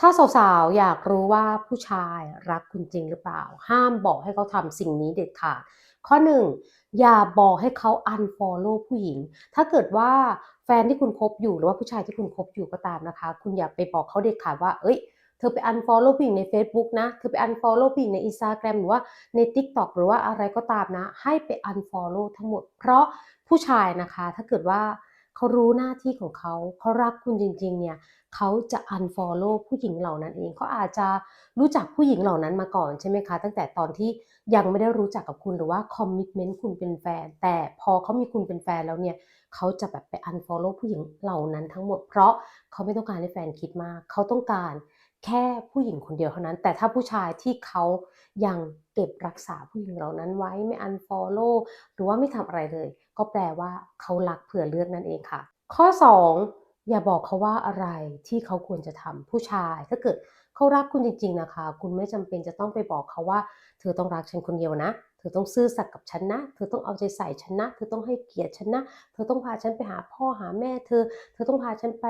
ถ้าสาวๆ อยากรู้ว่าผู้ชายรักคุณจริงหรือเปล่า ห้ามบอกให้เขาทำสิ่งนี้เด็ดขาด ข้อหนึ่งอย่าบอกให้เขา unfollow ผู้หญิง ถ้าเกิดว่าแฟนที่คุณคบอยู่หรือว่าผู้ชายที่คุณคบอยู่ก็ตามนะคะ คุณอย่าไปบอกเขาเด็ดขาดว่า เอ้ย เธอไป unfollow ผู้หญิงใน Facebook นะ เธอไป unfollow ผู้หญิงใน Instagram หรือว่าใน TikTok หรือว่าอะไรก็ตามนะ ให้ไป unfollow ทั้งหมด เพราะผู้ชายนะคะ ถ้าเกิดว่า เขารู้หน้าที่ของเขา เขารักคุณจริงๆ เนี่ยเขาจะ unfollow ผู้หญิงเหล่านั้นเอง เขาอาจจะรู้จักผู้หญิงเหล่านั้นมาก่อนใช่ไหมคะ ตั้งแต่ตอนที่ ยังไม่ได้รู้จักกับคุณหรือว่า commitment คุณเป็นแฟน แต่พอเขามีคุณเป็นแฟนแล้วเนี่ยเขาจะแบบไป unfollow ผู้หญิงเหล่านั้นทั้งหมด เพราะเขาไม่ต้องการให้แฟนคิดมาก เขาต้องการแค่ผู้หญิงคนเดียวเท่านั้น แต่ถ้าผู้ชายที่เขายังเก็บรักษาผู้หญิงเหล่านั้นไว้ไม่ unfollow หรือว่าไม่ทำอะไรเลย ก็แปลว่าเขารักเผื่อเลือกนั่นเองค่ะ ข้อ 2 อย่าบอกเขาว่าอะไรที่เขาควรจะทำผู้ชายถ้าเกิด เขารักคุณจริง ๆนะคะ คุณไม่จำเป็นจะต้องไปบอกเขาว่า เธอต้องรักฉันคนเดียวนะ เธอต้องซื่อสัตย์กับฉันนะ เธอต้องเอาใจใส่ฉันนะ เธอต้องให้เกียรติฉันนะ เธอต้องพาฉันไปหาพ่อหาแม่เธอ เธอต้องพาฉันไป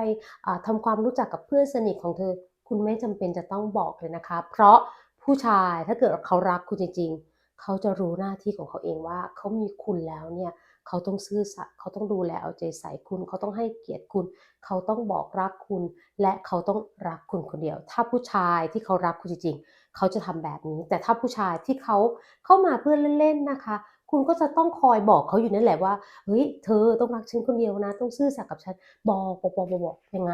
อ่าทำความรู้จักกับเพื่อนสนิทของเธอ คุณไม่จำเป็นจะต้องบอกเลยนะคะ เพราะผู้ชายถ้าเกิดเขารักคุณจริง ๆ เขาจะรู้หน้าที่ของเขาเองว่าเขามีคุณแล้วเนี่ย เขาต้องซื่อสัตย์เขาต้องดูแลเอาใจใส่คุณ เขาต้องให้เกียรติคุณ เขาต้องบอกรักคุณ และเขาต้องรักคุณคนเดียว ถ้าผู้ชายที่เขารักคุณจริงๆ เขาจะทำแบบนี้ แต่ถ้าผู้ชายที่เขาเข้ามาเพื่อเล่นๆนะคะ คุณก็จะต้องคอยบอกเขาอยู่นั่นแหละว่าเฮ้ยเธอต้องรักฉันคนเดียวนะ ต้องซื่อสัตย์กับฉันบอกบอกบอกบอกยังไง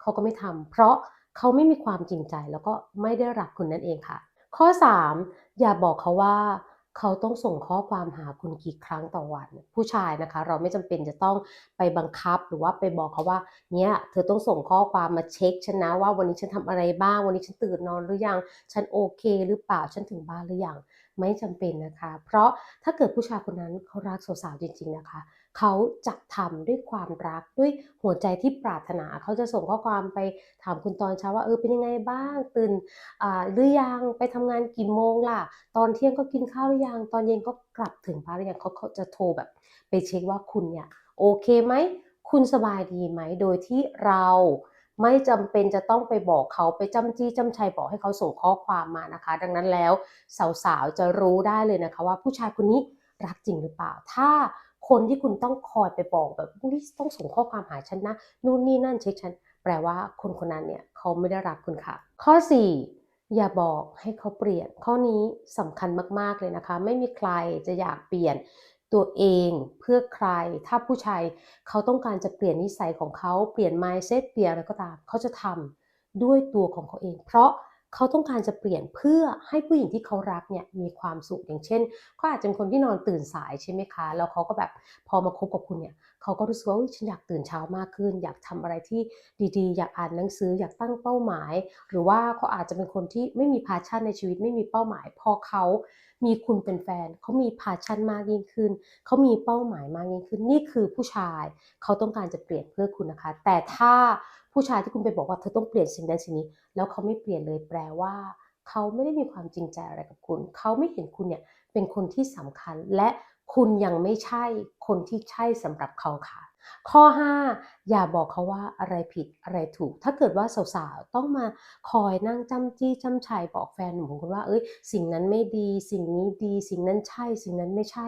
เขาก็ไม่ทำเพราะเขาไม่มีความจริงใจแล้วก็ไม่ได้รักคุณนั่นเองค่ะ ข้อ 3 อย่าบอกเขาว่า เขาต้องส่งข้อความหาคุณกี่ครั้งต่อวัน ผู้ชายนะคะ เราไม่จำเป็นจะต้องไปบังคับหรือว่าไปบอกเขาว่าเนี่ยเธอต้องส่งข้อความมาเช็คฉันนะว่าวันนี้ฉันทำอะไรบ้าง วันนี้ฉันตื่นนอนหรือยัง ฉันโอเค หรือเปล่าฉันถึงบ้านหรือยัง ไม่จำเป็นนะคะ เพราะถ้าเกิดผู้ชายคนนั้นเขารักสาวๆจริง ๆนะคะ เขาจะทำด้วยความรักด้วยหัวใจที่ปรารถนา เขาจะส่งข้อความไปถามคุณตอนเช้าว่าเออเป็นยังไงบ้างตื่นอ่าหรือยังไปทำงานกี่โมงล่ะ ตอนเที่ยงก็กินข้าวหรือยังตอนเย็นก็กลับถึงบ้านหรือยังเขาเขาจะโทรแบบ ไปเช็คว่าคุณเนี่ยโอเคไหมคุณสบายดีไหมโดยที่เรา ไม่จำเป็นจะต้องไปบอกเขาไปจ้ำจี้จ้ำชัยบอกให้เขาส่งข้อความมานะคะ ดังนั้นแล้วสาวๆจะรู้ได้เลยนะคะ ว่าผู้ชายคนนี้รักจริงหรือเปล่า ถ้าคนที่คุณต้องคอยไปบอกแบบนี่ต้องส่งข้อความหาฉันนะนู่นนี่นั่นเช็คฉันแปลว่าคนคนนั้นเนี่ยเขาไม่ได้รักคุณค่ะ ข้อ 4 อย่าบอกให้เขาเปลี่ยน ข้อนี้สำคัญมากๆเลยนะคะ ไม่มีใครจะอยากเปลี่ยน ตัวเองเพื่อใคร ถ้าผู้ชายเขาต้องการจะเปลี่ยนนิสัยของเขาเปลี่ยน mindset เปลี่ยนอะไรก็ตามเขาจะทำด้วยตัวของเขาเอง เพราะ เขาต้องการจะเปลี่ยนเพื่อให้ผู้หญิงที่เขารักเนี่ยมีความสุขอย่างเช่นเขาอาจจะเป็นคนที่นอนตื่นสายใช่ไหมคะ แล้วเขาก็แบบพอมาคบกับคุณเนี่ยเขาก็รู้สึกว่าฉันอยากตื่นเช้ามากขึ้น อยากทำอะไรที่ดีๆ อยากอ่านหนังสือ อยากตั้งเป้าหมาย หรือว่าเขาอาจจะเป็นคนที่ไม่มี passion ในชีวิตไม่มีเป้าหมาย พอเขามีคุณเป็นแฟนเขามี passion มากยิ่งขึ้นเขามีเป้าหมายมากยิ่งขึ้นนี่คือผู้ชาย เขาต้องการจะเปลี่ยนเพื่อคุณนะคะ แต่ถ้า ผู้ชายที่คุณไปบอกว่าเธอต้องเปลี่ยนสิ่งนั้นสิ่งนี้ แล้วเขาไม่เปลี่ยนเลยแปลว่า เขาไม่ได้มีความจริงใจอะไรกับคุณ เขาไม่เห็นคุณเนี่ยเป็นคนที่สำคัญ และคุณยังไม่ใช่คนที่ใช่สำหรับเขาค่ะ ข้อ 5 อย่าบอกเขาว่าอะไรผิดอะไรถูก ถ้าเกิดว่าสาวๆต้องมาคอยนั่งจ้ำจี้จ้ำชัยบอกแฟนหนุ่มของคุณว่าเฮ้ย สิ่งนั้นไม่ดี สิ่งนี้ดี สิ่งนั้นใช่ สิ่งนั้นไม่ใช่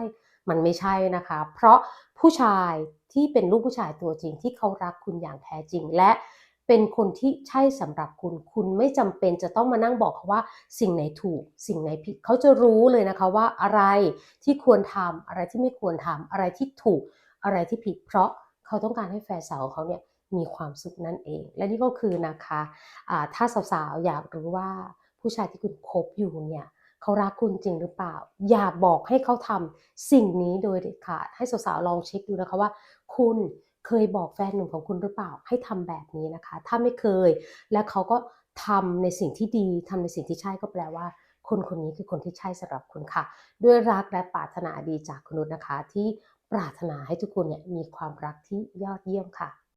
มันไม่ใช่นะคะ เพราะผู้ชายที่เป็นลูกผู้ชายตัวจริงที่เขารักคุณอย่างแท้จริง และเป็นคนที่ใช่สำหรับคุณ คุณไม่จำเป็นจะต้องมานั่งบอกเขาว่าสิ่งไหนถูก สิ่งไหนผิด เขาจะรู้เลยนะคะว่าอะไรที่ควรทำอะไรที่ไม่ควรทำอะไรที่ถูกอะไรที่ผิด เพราะเขาต้องการให้แฟนสาวของเขาเนี่ยมีความสุขนั่นเอง และนี่ก็คือนะคะอ่าถ้าสาวๆอยากรู้ว่าผู้ชายที่คุณคบอยู่เนี่ย เขารักคุณจริงหรือเปล่า อย่าบอกให้เขาทำสิ่งนี้โดยเด็ดขาด ให้สาวๆลองเช็คดูนะคะว่า คุณเคยบอกแฟนหนุ่มของคุณหรือเปล่า ให้ทำแบบนี้นะคะ ถ้าไม่เคย และเขาก็ทำในสิ่งที่ดีทำในสิ่งที่ใช่ก็แปลว่าคนคนนี้คือคนที่ใช่สำหรับคุณค่ะ ด้วยรักและปรารถนาดีจากคุณนุชนะคะ ที่ปรารถนาให้ทุกคนเนี่ยมีความรักที่ยอดเยี่ยมค่ะ